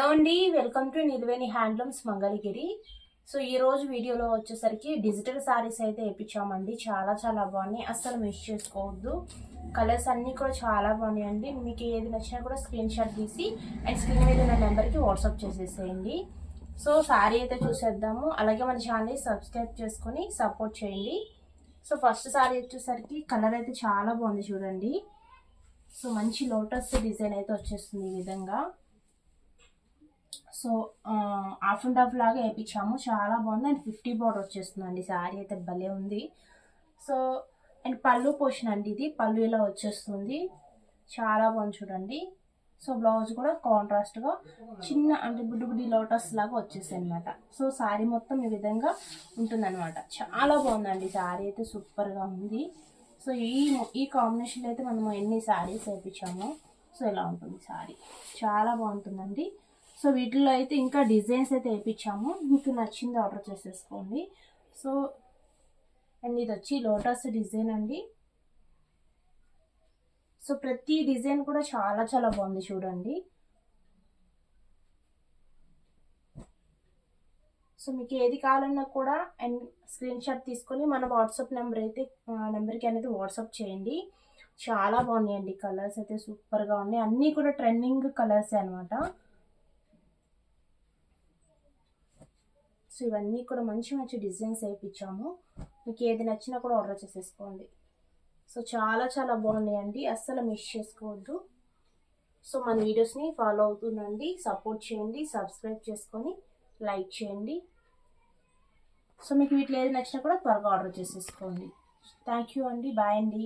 Hello అండి welcome to Niluveni handlooms Mangalagiri. So ఈ రోజు వీడియోలో వచ్చేసరికి డిజిటల్ సారీస్ అయితే వేయించామండి చాలా చాలా బాగున్నాయి. అస్సలు మిస్ చేసుకోవద్దు. కలర్స్ అన్నీ కూడా చాలా బాగున్నాయండి మీకు ఏది నచ్చినా కూడా స్క్రీన్ షాట్ తీసి అండ్ స్క్రీన్ మీద ఉన్న నెంబర్కి వాట్సాప్ చేసేసేయండి. సో శారీ అయితే చూసేద్దాము. అలాగే మన ఛానల్ని సబ్స్క్రైబ్ చేసుకొని సపోర్ట్ చేయండి. సో ఫస్ట్ శారీ వచ్చేసరికి కలర్ అయితే చాలా బాగుంది చూడండి. సో మంచి లోటస్ డిజైన్ అయితే వచ్చేస్తుంది ఈ విధంగా. సో హాఫ్ అండ్ హాఫ్ లాగా వేయించాము. చాలా బాగుంది. అండ్ ఫిఫ్టీ బోర్డర్ వచ్చేస్తుందండి. శారీ అయితే భలే ఉంది. సో అండ్ పళ్ళు పోషన్ అండి ఇది. పళ్ళు ఇలా వచ్చేస్తుంది. చాలా బాగుంది చూడండి. సో బ్లౌజ్ కూడా కాంట్రాస్ట్గా చిన్న అంటే బుడ్డి బుడ్డి లోటస్ లాగా వచ్చేసాయి అనమాట సో శారీ మొత్తం ఈ విధంగా ఉంటుందన్నమాట చాలా బాగుందండి. శారీ అయితే సూపర్గా ఉంది. సో ఈ ఈ కాంబినేషన్లో అయితే మనము ఎన్ని శారీస్ వేయించాము సో ఇలా ఉంటుంది శారీ. చాలా బాగుంటుందండి. సో వీటిలో అయితే ఇంకా డిజైన్స్ అయితే వేయించాము. మీకు నచ్చింది ఆర్డర్ చేసేసుకోండి. సో అండ్ ఇది వచ్చి లోటస్ డిజైన్ అండి. సో ప్రతి డిజైన్ కూడా చాలా చాలా బాగుంది చూడండి. సో మీకు ఏది కావాలన్నా కూడా అండ్ స్క్రీన్ షాట్ తీసుకొని మన వాట్సాప్ నెంబర్ అయితే నెంబర్కి అనేది వాట్సాప్ చేయండి. చాలా బాగున్నాయండి కలర్స్ అయితే సూపర్గా ఉన్నాయి. అన్నీ కూడా ట్రెండింగ్ కలర్స్ అనమాట సో ఇవన్నీ కూడా మంచి మంచి డిజైన్స్ వేయించాము. మీకు ఏది నచ్చినా కూడా ఆర్డర్ చేసేసుకోండి. సో చాలా చాలా బాగున్నాయండి. అస్సలు మిస్ చేసుకోవద్దు. సో మన వీడియోస్ని ఫాలో అవుతుందండి సపోర్ట్ చేయండి. సబ్స్క్రైబ్ చేసుకొని లైక్ చేయండి. సో మీకు వీటిలో ఏది నచ్చినా కూడా త్వరగా ఆర్డర్ చేసేసుకోండి. థ్యాంక్ యూ అండి. బాయ్ అండి.